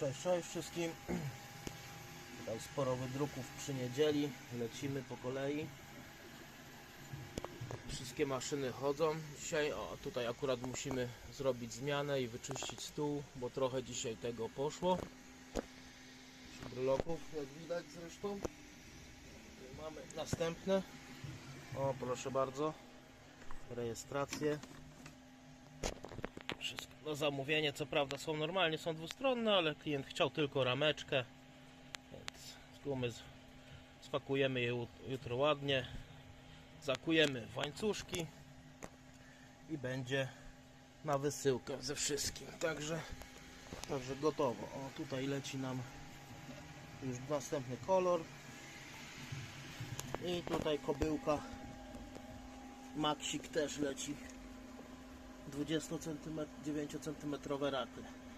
Cześć, cześć wszystkim. Tutaj sporo wydruków przy niedzieli. Lecimy po kolei. Wszystkie maszyny chodzą dzisiaj. O, tutaj akurat musimy zrobić zmianę i wyczyścić stół, bo trochę dzisiaj tego poszło. Bryloków, jak widać zresztą. Tu mamy następne. O, proszę bardzo. Rejestracje. Zamówienie, co prawda są normalnie, są dwustronne, ale klient chciał tylko rameczkę, więc z gumy spakujemy je jut- jutro ładnie, zakujemy w łańcuszki i będzie na wysyłkę ze wszystkim, także, także gotowo. O, tutaj leci nam już następny kolor. I tutaj kobyłka Maxik też leci 20 cm, 9 cm rakle.